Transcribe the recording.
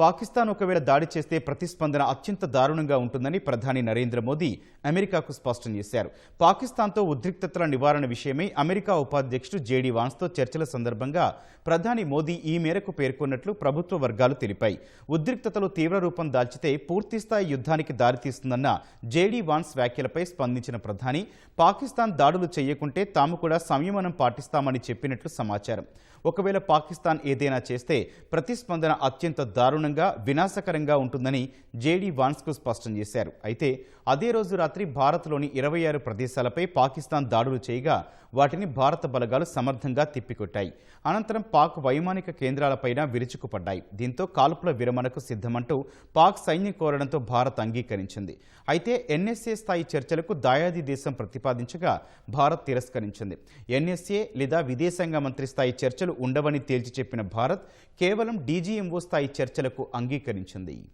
పాకిస్తాన్ ఒకవేళ దాడి చేస్తే ప్రతిస్పందన అత్యంత దారుణంగా ఉంటుందని ప్రధాని నరేంద్ర మోదీ అమెరికాకు స్పష్టం చేశారు. పాకిస్తాన్తో ఉద్రిక్తతల నివారణ విషయమై అమెరికా ఉపాధ్యక్షుడు జేడీ వాన్స్తో చర్చల సందర్భంగా ప్రధాని మోదీ ఈ మేరకు పేర్కొన్నట్లు ప్రభుత్వ వర్గాలు తెలిపాయి. ఉద్రిక్తతలు తీవ్ర రూపం దాల్చితే పూర్తిస్థాయి యుద్ధానికి దారితీస్తుందన్న జేడీ వాన్స్ వ్యాఖ్యలపై స్పందించిన ప్రధాని పాకిస్తాన్ దాడులు చేయకుంటే తాము కూడా సంయమనం పాటిస్తామని చెప్పినట్లు సమాచారం. ఒకవేళ పాకిస్తాన్ ఏదైనా చేస్తే ప్రతిస్పందన అత్యంత దారుణ దారుణంగా వినాశకరంగా ఉంటుందని జేడీ వాన్స్కు స్పష్టం చేశారు. అయితే అదే రోజు రాత్రి భారత్లోని ఇరవై ఆరు ప్రదేశాలపై పాకిస్తాన్ దాడులు చేయగా వాటిని భారత బలగాలు సమర్థంగా తిప్పికొట్టాయి. అనంతరం పాక్ వైమానిక కేంద్రాలపైన విరుచుకుపడ్డాయి. దీంతో కాల్పుల విరమణకు సిద్ధమంటూ పాక్ సైన్యం కోరడంతో భారత్ అంగీకరించింది. అయితే ఎన్ఎస్ఏ స్థాయి చర్చలకు దాయాది దేశం ప్రతిపాదించగా భారత్ తిరస్కరించింది. ఎన్ఎస్ఏ లేదా విదేశాంగ మంత్రి స్థాయి చర్చలు ఉండవని తేల్చి చెప్పిన భారత్ కేవలం డీజీఎంఓ స్థాయి చర్చలకు అంగీకరించింది.